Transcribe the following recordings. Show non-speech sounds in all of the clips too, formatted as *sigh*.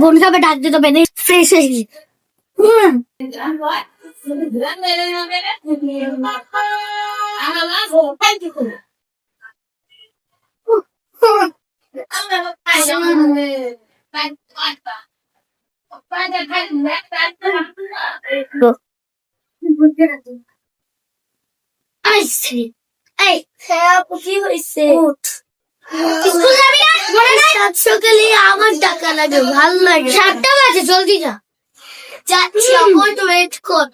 বোন খাবে ডাক দিতে পেরে ফ্রেশ হয়ে গেছি হুম, আসছি এই হ্যাঁ কি হয়েছে? স্কুল যাবি না? মনে নাই? সাত সকালে আমার টাকা লাগে ভালো লাগে। সাতটা বাজে জলদি যা। যাচ্ছি আমার তো ওয়েট কর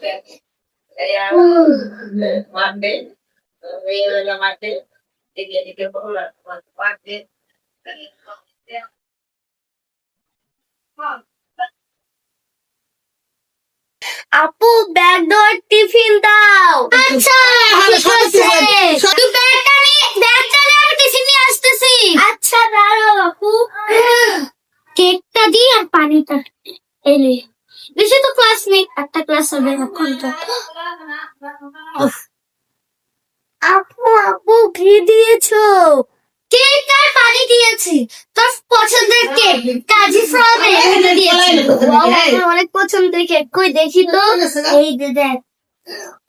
আপু ব্যাগ ধর টিফিন দাও। আচ্ছা ঠিক আছে তুই ব্যাগটা নিয়ে ব্যাগটা নিয়ে আমি টিফিন নিয়ে আসতেছি আচ্ছা দাঁড়াও আপু কেকটা দি আর পানিটা এলে বেশি তো ক্লাস নেই একটা ক্লাস হবে এখন তো আপু আপু কি দিয়েছ। কেক আর পানি দিয়েছি। তোর পছন্দের কেক কাজী ফ্রম অনেক পছন্দের কেক। কই দেখি তো। এই যে দেখ।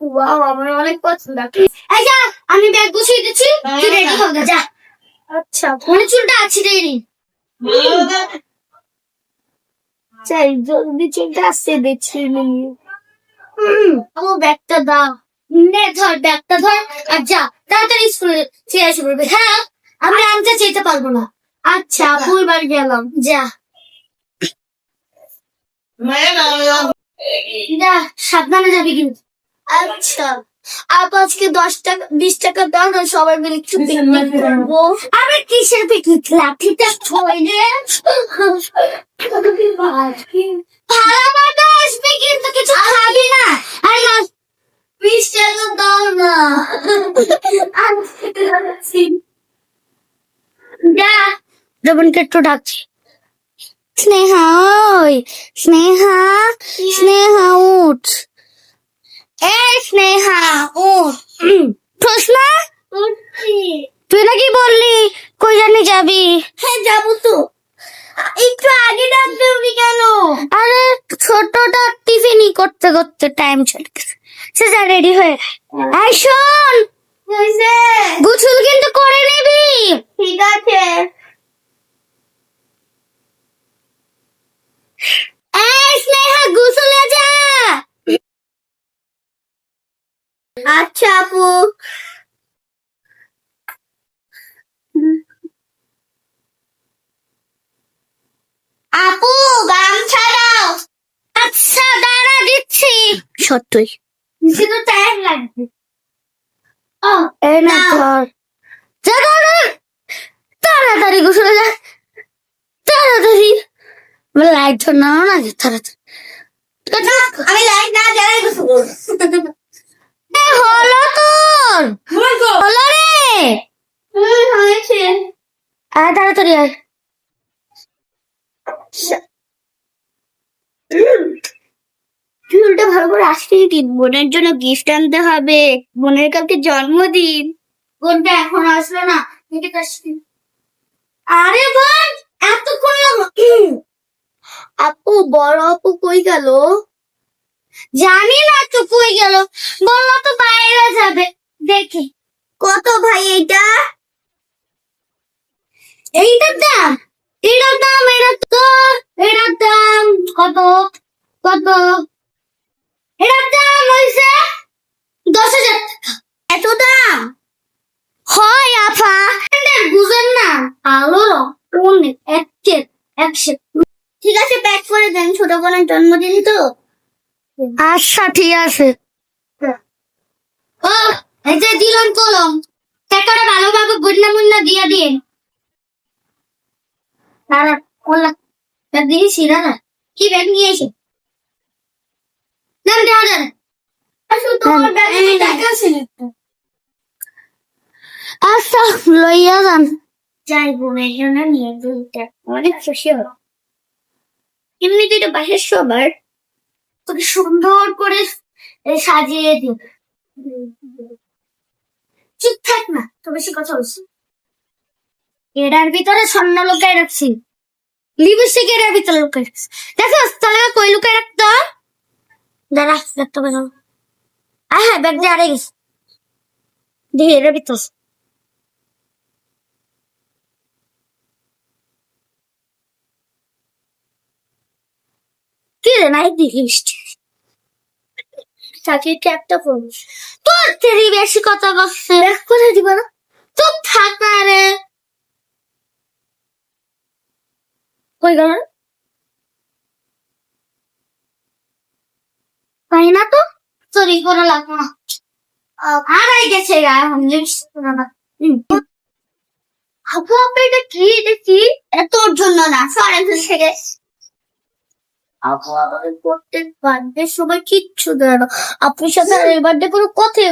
ওয়াও আমার অনেক পছন্দ। এই যা আমি ব্যাগ গুছিয়ে দিচ্ছি। তুই রেডি হয়ে যা। আচ্ছা। মনে চুলটা চাই জলদি চুলটা আসছে দেখছি ও ব্যাগটা দাও। নে ধর ব্যাগটা ধর আর যা তাড়াতাড়ি স্কুলে চেয়ে এসে পড়বে। হ্যাঁ আমি আনতে যেতে পারব না। আচ্ছা আপু গেলাম। যা। যা সাবধানে যাবি কিন্তু। আচ্ছা। আপু আজকে দশ টাকা বিশ টাকা দাও না সবাই মিলে একটু পিকনিক করব। আরে কিসের পিকনিক লাঠিটা ছয় ভাড়া বাটা আসবে কিন্তু কিছু খাবি না। আর বিশ টাকা দাও না। একটু ডাকছি। স্নেহা ওই স্নেহা স্নেহা উঠ। এই স্নেহা উঠ। প্রশ্ন? তুই নাকি বললি কই জানি যাবি? হ্যাঁ যাব তো। একটু আগে ডাকতে হবে কেন? আরে ছোটটা টিফিনই করতে করতে টাইম চলে গেছে। সে যা রেডি হয়ে এই শোন গুছুল কিন্তু করে নিবি। ঠিক আছে। এই স্নেহা গুছলে যা। আচ্ছা আপু। আপু গামছা দাও। আচ্ছা দাঁড়া দিচ্ছি। সত্যই। টাইম লাগবে। ও এই না। তাড়াতাড়ি গোসলে যা। তাড়াতাড়ি। লাইট ধর না না তাড়াতাড়ি। আমি লাইট না জ্বালাই গোসল হলো তোর? হলো রে? হয়েছে। আয় তাড়াতাড়ি আয়। চুলটা ভালো করে আসতেই দিন। বোনের জন্য গিফট আনতে হবে। বোনের কালকে জন্মদিন। বোনটা এখন আসলো না আরে বোন এতক্ষণ *clears throat* আপু বড় আপু কই গেল? জানি না তো কই গেল। বলল তো বাইরে যাবে। দেখি। কত ভাই এইটা? এইটার দাম? এটার দাম এটা তো, এটার দাম কত? কত? এটার দাম হয়েছে দশ হাজার এত দাম? হয় আফা। বুঝেন না, আলো অনেক একশো। ঠিক আছে প্যাক করে দেন, ছোট বোনের জন্মদিন তো। আচ্ছা ঠিক আছে। ও এই যে দিলাম কলম টাকাটা ভালোভাবে বন্যা মুন্না দিয়ে দিন। কলা দিয়েছি দাদা কি ব্যাগ নিয়ে এসে না দাদা আসলে তোমার ব্যাগে টাকা ছিল আচ্ছা লইয়া যান। যাই বোনের জন্য নিয়ে দুইটা অনেক খুশি হলো এমনিতে এটা বাসার সবার। তোকে সুন্দর করে সাজিয়ে দিই চুপ থাক। না তো বেশি কথা বলছি। এটার ভিতরে স্বর্ণ লুকাই রাখছি। লিপস্টিক এটার ভিতরে লুকাই রাখছি। দেখো, তাহলে কই লুকাই রাখতো দাঁড়া দেখতে আহ হ্যাঁ ব্যাগ দিয়ে আরে দেখি এটার ভিতর। রে নাই দেখিস চাকরির একটা ফোন তোর তেরি বেশি কথা বলছে। করে দিব না? চুপ থাক না রে। কই গেল পাই না তো? চুরি করে লাগবো না। হারাই গেছে গা এখন লিপস আপু আপু এটা কি? দেখি তোর জন্য না সরে থেকে আপু প্রত্যেক বার্থডে কিচ্ছু দেয় না। সাথে আর এই বার্থডে কোনো কথাই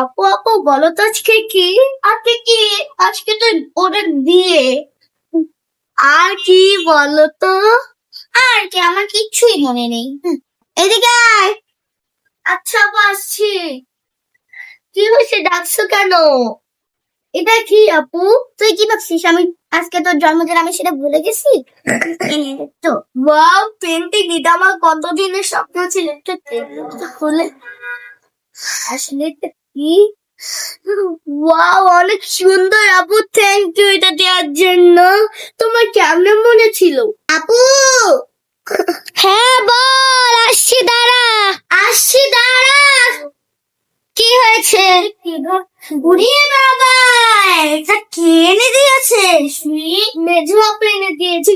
আপু আপু, বলো তো আজকে কি? আজকে কি? আজকে তো ওদের দিয়ে আর কি বলো তো? আর কি? আমার কিচ্ছুই মনে নেই। এদিকে আয়। আচ্ছা আপু, আসছি। কি হয়েছে? ডাকছো কেন? এটা কি আপু? তুই কি ভাবছিস আমি আজকে তোর জন্মদিন আমি সেটা ভুলে গেছি? *laughs* তো ওয়াও পেন্টিং এটা আমার কতদিনের স্বপ্ন ছিল। খুলে আসলে এটা কি? ওয়াও অনেক সুন্দর আপু থ্যাংক ইউ এটা দেওয়ার জন্য। তোমার কেমন মনে ছিল? আপু! হ্যাঁ বল আসছি দাঁড়া। আসছি দাঁড়া। কি হয়েছে? উড়িয়ে বাবা এটা কে এনে দিয়েছে? মেজু আপু এনে দিয়েছে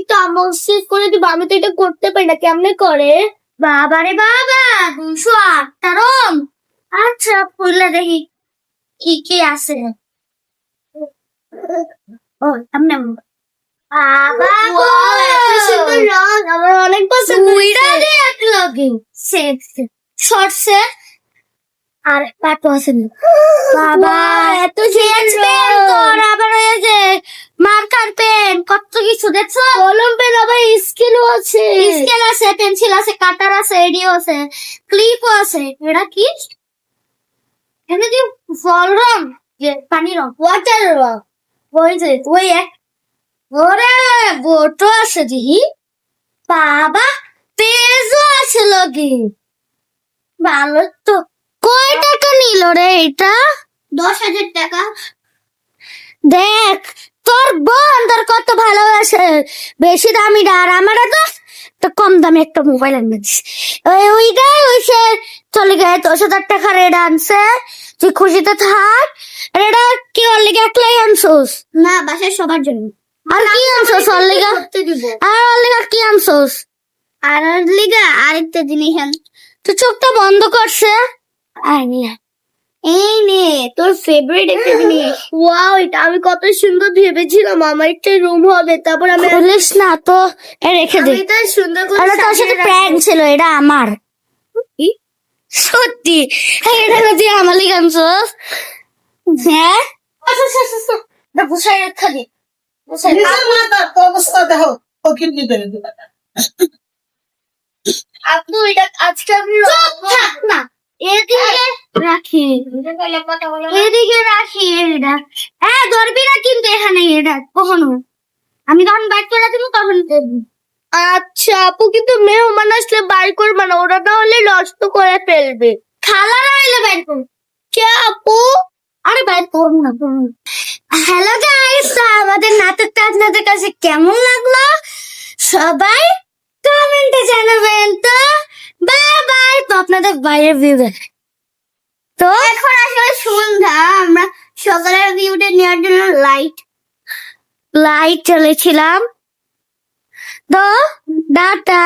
সেভ করে দিব আমি তো এটা করতে পারি না কেমনে করে? বাবা রে বাবা দুশো আটটা রং। আচ্ছা খুললে দেখি। কি কি আছে? ও সামনে বাবা গো! সুন্দর রং। আমার অনেক পছন্দ উইরা দে এক লগে। সেভ শর্টসে আর পাটো আছে বাবা এত পেন তোর আবার যে মার্কার পেন কত কিছু দেখছ? কলম পেন আবার স্কেলও আছে। স্কেল আছে পেন্সিল আছে কাটার আছে এডিও আছে ক্লিপও আছে। এটা কি? এখানে কি ফল রং যে পানি রং ওয়াটার রং। ওই যে ওই এক। ওরে বোটও আছে দিহি বাবা পেজও আছে লগে ভালো তো। কয় টাকা নিল রে এটা? দশ হাজার টাকা। দেখ তোর বোন তোর কত ভালোবাসে। বেশি দামি আর আমার তো তো কম দামে একটা মোবাইল এনে দিস ওই ওইটাই হইছে। চলে গেছে দশ হাজার টাকার এটা আনছে। তুই খুশিতে থাক। এটা কি ওর লিগে একলাই আনছোস? না বাসায় সবার জন্য। আর কি আনছোস ওর লিগা? আর ওর লিগা কি আনছোস? আর ওর লিগা আরেকটা জিনিস আন তুই চোখটা বন্ধ করছে। এই নে তোর ফেভারিট একটা জিনিস। ওয়াও এটা আমি কত সুন্দর ভেবেছিলাম। আমার একটা রুম হবে তারপর আমি বলিস না তো এ রেখে দে। এটা সুন্দর করে তোর সাথে প্র্যাঙ্ক ছিল এটা আমার। সত্যি? হ্যাঁ, এটা যদি আমার হ্যাঁ? আচ্ছা আচ্ছা আচ্ছা বসাই দি। অবস্থা দেখো। ও কিন্তু আপু এটা আজকে আমি না। এদিকে রাখি। এদিকে রাখি এটা হ্যাঁ ধরবি না কিন্তু এখানে এটা কখনো। আমি যখন বাইক করে দিব তখন আচ্ছা আপু কিন্তু মেহমান আসলে বার করবে না ওরা না হলে নষ্ট করে ফেলবে। খালা না হলে বাইর করবে। কে আপু? আরে বাইর করুন না হ্যালো গাইস আমাদের নাটকটা আপনাদের কাছে কেমন লাগল? সবাই কমেন্টে জানাবেন তো। বাই বাই তো আপনাদের বাইরের ভিউ তো এখন আসলে সন্ধ্যা আমরা সকালের ভিউটা নেওয়ার জন্য লাইট লাইট চলেছিলাম। তো ডাটা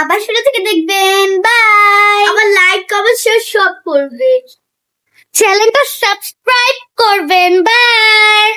আবার শুরু থেকে দেখবেন বাই আবার লাইক কমেন্ট শেয়ার সব করবে। চ্যানেলটা সাবস্ক্রাইব করবেন বাই